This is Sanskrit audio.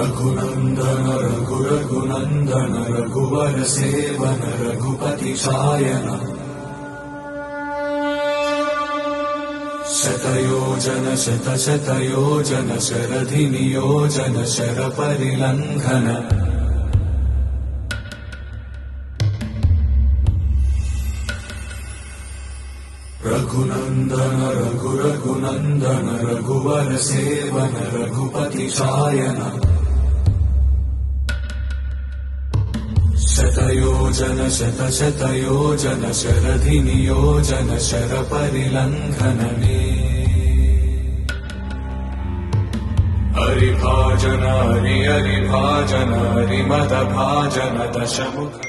रघुनन्दन रघु रघुनन्दन रघुवर सेवन रघुपति चायन शतयोजन शत शतयोजन शरधि नियोजन शर परिलङ्घन रघुनन्दन रघु रघुनन्दन रघुवर सेवन रघुपति शतयोजन शत शतयोजन शरधि नियोजन शर परिलङ्घन मे हरिभाजन हरि हरिभाजन हरिमद भाजन दशमुख